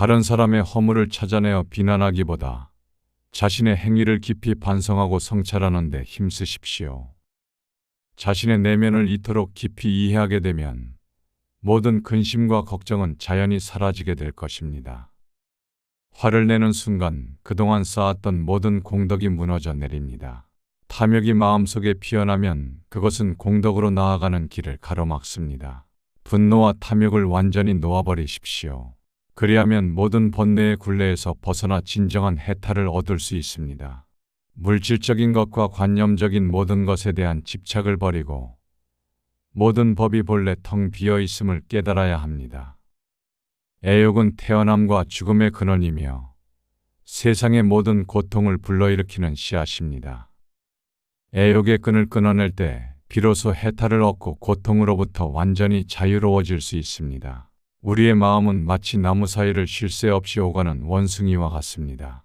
다른 사람의 허물을 찾아내어 비난하기보다 자신의 행위를 깊이 반성하고 성찰하는 데 힘쓰십시오. 자신의 내면을 이토록 깊이 이해하게 되면 모든 근심과 걱정은 자연히 사라지게 될 것입니다. 화를 내는 순간 그동안 쌓았던 모든 공덕이 무너져 내립니다. 탐욕이 마음속에 피어나면 그것은 공덕으로 나아가는 길을 가로막습니다. 분노와 탐욕을 완전히 놓아버리십시오. 그리하면 모든 번뇌의 굴레에서 벗어나 진정한 해탈을 얻을 수 있습니다. 물질적인 것과 관념적인 모든 것에 대한 집착을 버리고 모든 법이 본래 텅 비어 있음을 깨달아야 합니다. 애욕은 태어남과 죽음의 근원이며 세상의 모든 고통을 불러일으키는 씨앗입니다. 애욕의 끈을 끊어낼 때 비로소 해탈을 얻고 고통으로부터 완전히 자유로워질 수 있습니다. 우리의 마음은 마치 나무 사이를 쉴 새 없이 오가는 원숭이와 같습니다.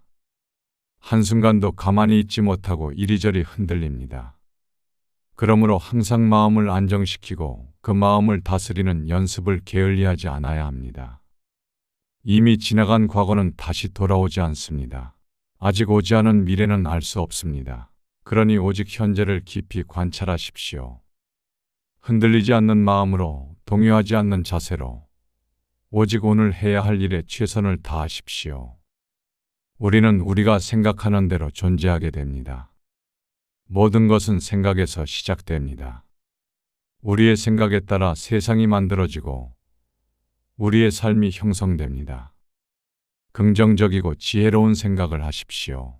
한순간도 가만히 있지 못하고 이리저리 흔들립니다. 그러므로 항상 마음을 안정시키고 그 마음을 다스리는 연습을 게을리하지 않아야 합니다. 이미 지나간 과거는 다시 돌아오지 않습니다. 아직 오지 않은 미래는 알 수 없습니다. 그러니 오직 현재를 깊이 관찰하십시오. 흔들리지 않는 마음으로 동요하지 않는 자세로 오직 오늘 해야 할 일에 최선을 다하십시오. 우리는 우리가 생각하는 대로 존재하게 됩니다. 모든 것은 생각에서 시작됩니다. 우리의 생각에 따라 세상이 만들어지고 우리의 삶이 형성됩니다. 긍정적이고 지혜로운 생각을 하십시오.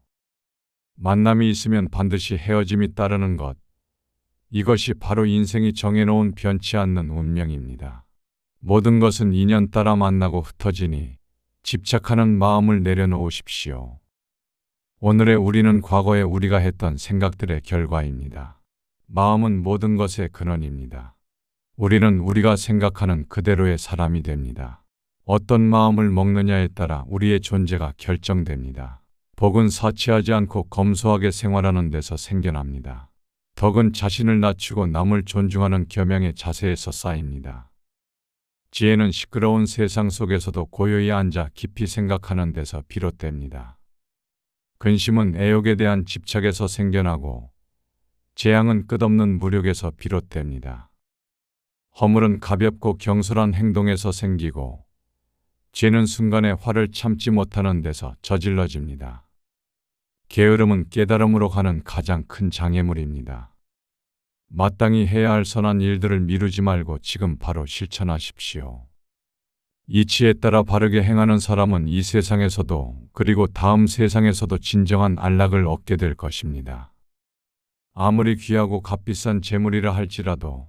만남이 있으면 반드시 헤어짐이 따르는 것. 이것이 바로 인생이 정해놓은 변치 않는 운명입니다. 모든 것은 인연 따라 만나고 흩어지니 집착하는 마음을 내려놓으십시오. 오늘의 우리는 과거에 우리가 했던 생각들의 결과입니다. 마음은 모든 것의 근원입니다. 우리는 우리가 생각하는 그대로의 사람이 됩니다. 어떤 마음을 먹느냐에 따라 우리의 존재가 결정됩니다. 복은 사치하지 않고 검소하게 생활하는 데서 생겨납니다. 덕은 자신을 낮추고 남을 존중하는 겸양의 자세에서 쌓입니다. 지혜는 시끄러운 세상 속에서도 고요히 앉아 깊이 생각하는 데서 비롯됩니다. 근심은 애욕에 대한 집착에서 생겨나고 재앙은 끝없는 무력에서 비롯됩니다. 허물은 가볍고 경솔한 행동에서 생기고 죄는 순간에 화를 참지 못하는 데서 저질러집니다. 게으름은 깨달음으로 가는 가장 큰 장애물입니다. 마땅히 해야 할 선한 일들을 미루지 말고 지금 바로 실천하십시오. 이치에 따라 바르게 행하는 사람은 이 세상에서도 그리고 다음 세상에서도 진정한 안락을 얻게 될 것입니다. 아무리 귀하고 값비싼 재물이라 할지라도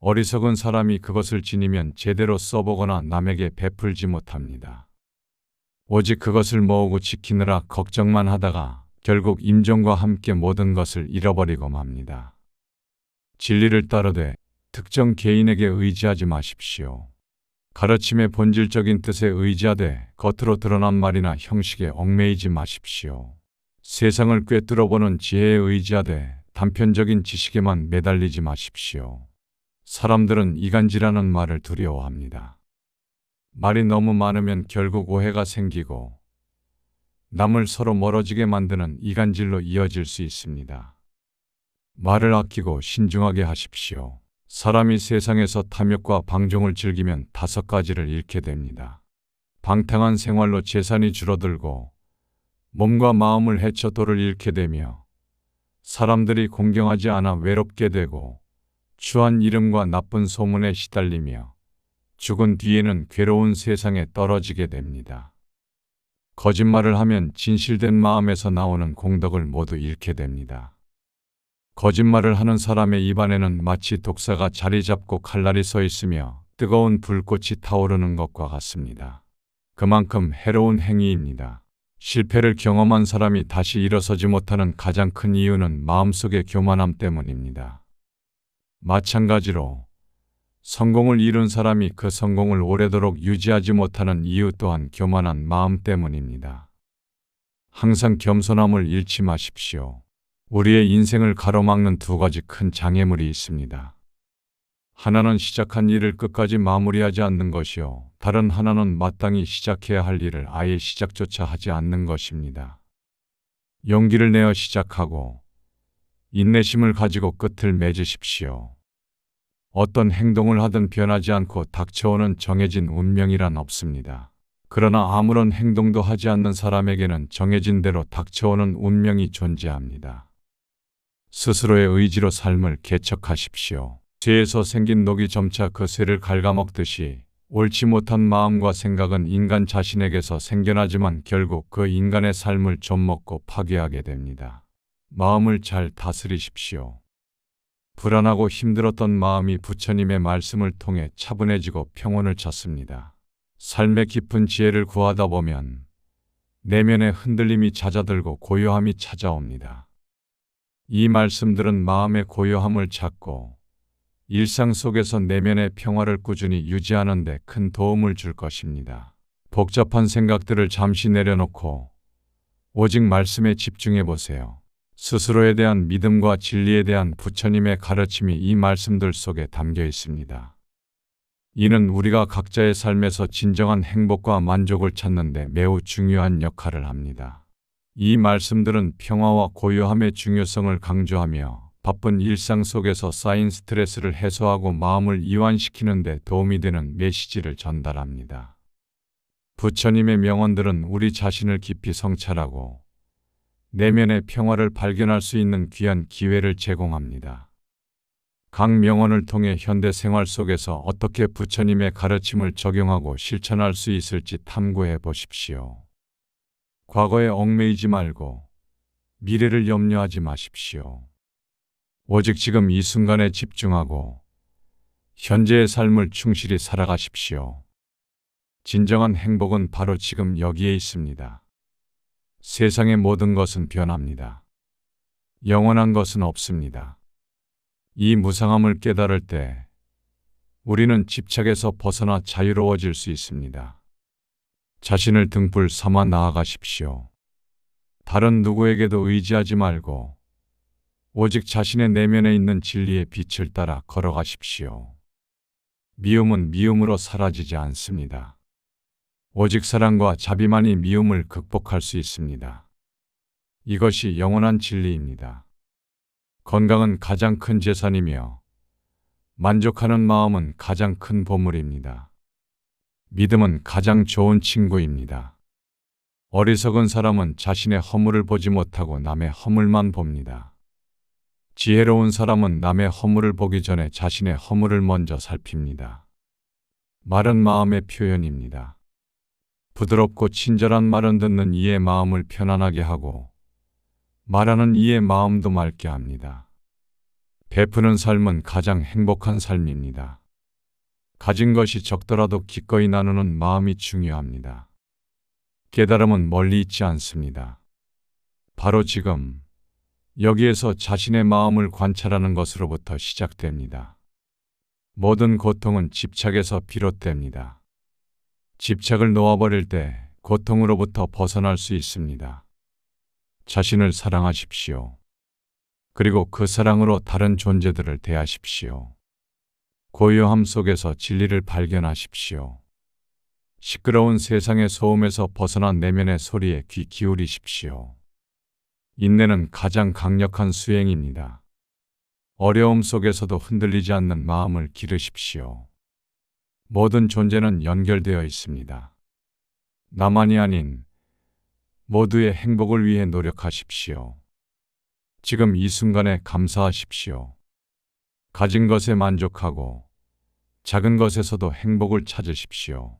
어리석은 사람이 그것을 지니면 제대로 써보거나 남에게 베풀지 못합니다. 오직 그것을 모으고 지키느라 걱정만 하다가 결국 임종과 함께 모든 것을 잃어버리고 맙니다. 진리를 따르되 특정 개인에게 의지하지 마십시오. 가르침의 본질적인 뜻에 의지하되 겉으로 드러난 말이나 형식에 얽매이지 마십시오. 세상을 꿰뚫어보는 지혜에 의지하되 단편적인 지식에만 매달리지 마십시오. 사람들은 이간질하는 말을 두려워합니다. 말이 너무 많으면 결국 오해가 생기고 남을 서로 멀어지게 만드는 이간질로 이어질 수 있습니다. 말을 아끼고 신중하게 하십시오. 사람이 세상에서 탐욕과 방종을 즐기면 다섯 가지를 잃게 됩니다. 방탕한 생활로 재산이 줄어들고 몸과 마음을 해쳐 도를 잃게 되며 사람들이 공경하지 않아 외롭게 되고 추한 이름과 나쁜 소문에 시달리며 죽은 뒤에는 괴로운 세상에 떨어지게 됩니다. 거짓말을 하면 진실된 마음에서 나오는 공덕을 모두 잃게 됩니다. 거짓말을 하는 사람의 입안에는 마치 독사가 자리 잡고 칼날이 서 있으며 뜨거운 불꽃이 타오르는 것과 같습니다. 그만큼 해로운 행위입니다. 실패를 경험한 사람이 다시 일어서지 못하는 가장 큰 이유는 마음속의 교만함 때문입니다. 마찬가지로 성공을 이룬 사람이 그 성공을 오래도록 유지하지 못하는 이유 또한 교만한 마음 때문입니다. 항상 겸손함을 잃지 마십시오. 우리의 인생을 가로막는 두 가지 큰 장애물이 있습니다. 하나는 시작한 일을 끝까지 마무리하지 않는 것이요. 다른 하나는 마땅히 시작해야 할 일을 아예 시작조차 하지 않는 것입니다. 용기를 내어 시작하고 인내심을 가지고 끝을 맺으십시오. 어떤 행동을 하든 변하지 않고 닥쳐오는 정해진 운명이란 없습니다. 그러나 아무런 행동도 하지 않는 사람에게는 정해진 대로 닥쳐오는 운명이 존재합니다. 스스로의 의지로 삶을 개척하십시오. 쇠에서 생긴 녹이 점차 그 쇠를 갉아먹듯이 옳지 못한 마음과 생각은 인간 자신에게서 생겨나지만 결국 그 인간의 삶을 좀먹고 파괴하게 됩니다. 마음을 잘 다스리십시오. 불안하고 힘들었던 마음이 부처님의 말씀을 통해 차분해지고 평온을 찾습니다. 삶의 깊은 지혜를 구하다 보면 내면의 흔들림이 잦아들고 고요함이 찾아옵니다. 이 말씀들은 마음의 고요함을 찾고 일상 속에서 내면의 평화를 꾸준히 유지하는 데 큰 도움을 줄 것입니다. 복잡한 생각들을 잠시 내려놓고 오직 말씀에 집중해 보세요. 스스로에 대한 믿음과 진리에 대한 부처님의 가르침이 이 말씀들 속에 담겨 있습니다. 이는 우리가 각자의 삶에서 진정한 행복과 만족을 찾는 데 매우 중요한 역할을 합니다. 이 말씀들은 평화와 고요함의 중요성을 강조하며 바쁜 일상 속에서 쌓인 스트레스를 해소하고 마음을 이완시키는 데 도움이 되는 메시지를 전달합니다. 부처님의 명언들은 우리 자신을 깊이 성찰하고 내면의 평화를 발견할 수 있는 귀한 기회를 제공합니다. 각 명언을 통해 현대 생활 속에서 어떻게 부처님의 가르침을 적용하고 실천할 수 있을지 탐구해 보십시오. 과거에 얽매이지 말고 미래를 염려하지 마십시오. 오직 지금 이 순간에 집중하고 현재의 삶을 충실히 살아가십시오. 진정한 행복은 바로 지금 여기에 있습니다. 세상의 모든 것은 변합니다. 영원한 것은 없습니다. 이 무상함을 깨달을 때 우리는 집착에서 벗어나 자유로워질 수 있습니다. 자신을 등불 삼아 나아가십시오. 다른 누구에게도 의지하지 말고 오직 자신의 내면에 있는 진리의 빛을 따라 걸어가십시오. 미움은 미움으로 사라지지 않습니다. 오직 사랑과 자비만이 미움을 극복할 수 있습니다. 이것이 영원한 진리입니다. 건강은 가장 큰 재산이며 만족하는 마음은 가장 큰 보물입니다. 믿음은 가장 좋은 친구입니다. 어리석은 사람은 자신의 허물을 보지 못하고 남의 허물만 봅니다. 지혜로운 사람은 남의 허물을 보기 전에 자신의 허물을 먼저 살핍니다. 말은 마음의 표현입니다. 부드럽고 친절한 말은 듣는 이의 마음을 편안하게 하고 말하는 이의 마음도 맑게 합니다. 베푸는 삶은 가장 행복한 삶입니다. 가진 것이 적더라도 기꺼이 나누는 마음이 중요합니다. 깨달음은 멀리 있지 않습니다. 바로 지금 여기에서 자신의 마음을 관찰하는 것으로부터 시작됩니다. 모든 고통은 집착에서 비롯됩니다. 집착을 놓아버릴 때 고통으로부터 벗어날 수 있습니다. 자신을 사랑하십시오. 그리고 그 사랑으로 다른 존재들을 대하십시오. 고요함 속에서 진리를 발견하십시오. 시끄러운 세상의 소음에서 벗어난 내면의 소리에 귀 기울이십시오. 인내는 가장 강력한 수행입니다. 어려움 속에서도 흔들리지 않는 마음을 기르십시오. 모든 존재는 연결되어 있습니다. 나만이 아닌 모두의 행복을 위해 노력하십시오. 지금 이 순간에 감사하십시오. 가진 것에 만족하고 작은 것에서도 행복을 찾으십시오.